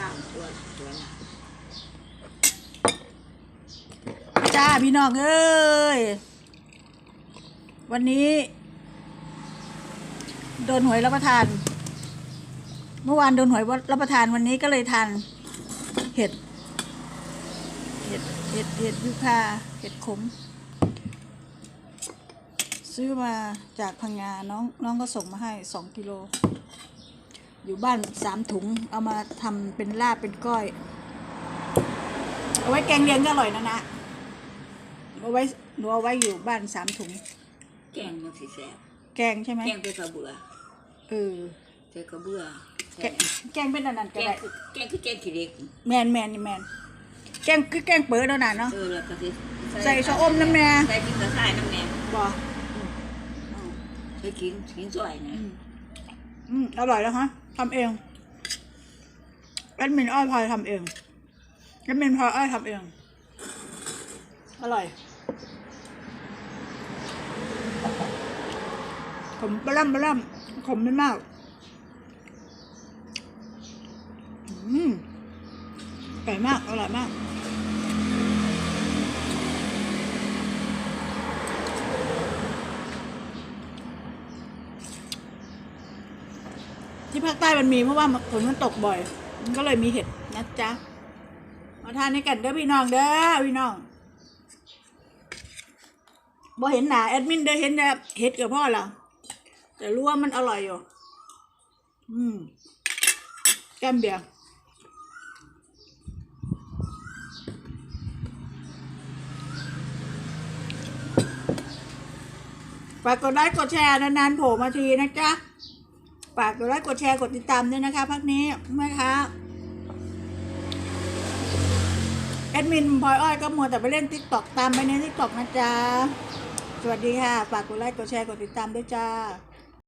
ล่างตัวสวยนะจ้าพี่น้องเอ้ย วันนี้ โดนหวยรับประทาน เมื่อวานโดนหวยรับประทานวันนี้ก็เลยทานเห็ด เห็ด เห็ด เห็ดยูคาเห็ดขม ซื้อมาจากพังงา น้อง น้องก็ส่งมาให้สองกิโล อยู่บ้านสามถุง เอามาทำเป็นลาบเป็นก้อย เอาไว้แกงเลียงก็อร่อยนะนะเอาไว้หนูเอาไว้อยู่บ้านสามถุง แกงมันสีแสบแกงใช่ไหมแกงเป็นกระเบือเออใส่กระเบือแกงแกงเป็นอันนั้นแกก็งได้คือแกงคือแกงขี้เหล็กแมนแมนนี่แมนแกงคือแกงเปิดแล้วนะเนาะ เออแล้วก็สิใส่ชะอมน้ำแน่ ใส่พริกกระชายน้ำแหนมบ่ใส่ขิงขิงสวยนะ อืมอร่อยแล้วฮะ ทำเองแอดมินอ้อยพลอยทำเองแอดมินพลอยอ้อยทำเอง อร่อยขมปลาล่ำปลาล่ำขมไม่มากอืมไก่มาก อร่อยมาก ที่ภาคใต้มันมีเพราะว่าฝนมันตกบ่อย มันก็เลยมีเห็ดนะจ๊ะมาทานในกันเด้อพี่น้องเด้อพี่น้องบ่เห็นหนาแอดมินเด้อเห็นแต่เห็ดกับพ่อเหรอแต่รู้ว่ามันอร่อยอยู่อืมแก้มเบียร์ฝากกดไลค์กดแชร์นานๆโผล่มาทีนะจ๊ะ ฝากกดไลค์กดแชร์กดติดตามด้วยนะคะพักนี้นะคะแอดมินพลอยอ้อยก็มัวแต่ไปเล่นติ๊กต็อกตามไปในติ๊กต็อกนะจ๊ะ สวัสดีค่ะ ฝากกดไลค์กดแชร์กดติดตามด้วยจ้า